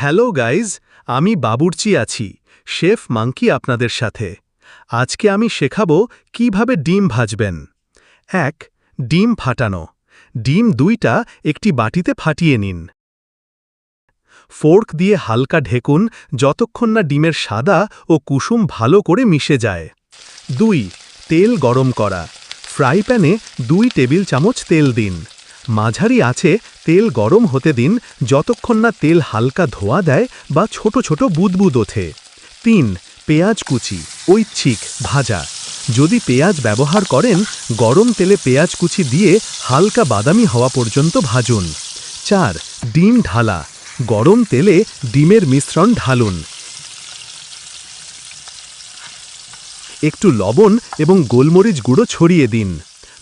Hello guys, আমি বাবুর্চি আছি, শেফ মাঙ্কি আপনাদের সাথে। আজকে আমি শেখাবো কীভাবে ডিম ভাজবেন। এক, ডিম ফাটানো। ডিম দুইটা একটি বাটিতে ফাটিয়ে নিন। ফোর্ক দিয়ে হালকা ঢেকুন যতক্ষণ না ডিমের সাদা ও কুসুম ভালো করে মিশে যায়। দুই, তেল গরম করা। ফ্রাই প্যানে দুই টেবিল চামচ তেল দিন। মাঝারি আছে, তেল গরম হতে দিন, যতক্ষণ না তেল হালকা ধোয়া দেয় বা ছোট ছোট বুদবুদ ওঠে। তিন, পেঁয়াজ কুচি, ঐচ্ছিক, ভাজা। যদি পেঁয়াজ ব্যবহার করেন, গরম তেলে পেঁয়াজ কুচি দিয়ে হালকা বাদামি হওয়া পর্যন্ত ভাজুন। চার, ডিম ঢালা, গরম তেলে ডিমের মিশ্রণ ঢালুন। একটু লবণ এবং গোলমরিচ গুঁড়ো ছড়িয়ে দিন।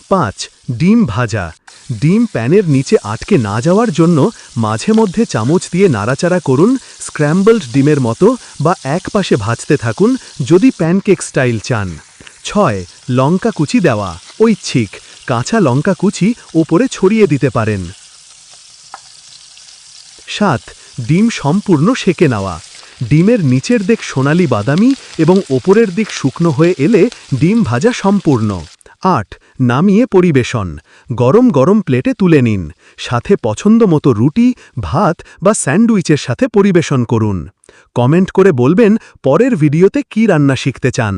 পাঁচ, ডিম ভাজা ডিম প্যানের নিচে আটকে না যাওয়ার জন্য মাঝে মধ্যে চামচ দিয়ে নাড়াচাড়া করুন, স্ক্র্যাম্বলড ডিমের মতো বা এক পাশে ভাজতে থাকুন যদি প্যানকেক স্টাইল চান। ছয়, লঙ্কা কুচি দেওয়া, ঐচ্ছিক, কাঁচা লঙ্কা কুচি ওপরে ছড়িয়ে দিতে পারেন। সাত, ডিম সম্পূর্ণ সেকে নেওয়া, ডিমের নিচের দিক সোনালি বাদামি এবং ওপরের দিক শুকনো হয়ে এলে ডিম ভাজা সম্পূর্ণ। আট, নামিয়ে পরিবেশন। গরম গরম প্লেটে তুলে নিন। সাথে পছন্দ মতো রুটি, ভাত বা স্যান্ডউইচের সাথে পরিবেশন করুন। কমেন্ট করে বলবেন পরের ভিডিওতে কি রান্না শিখতে চান।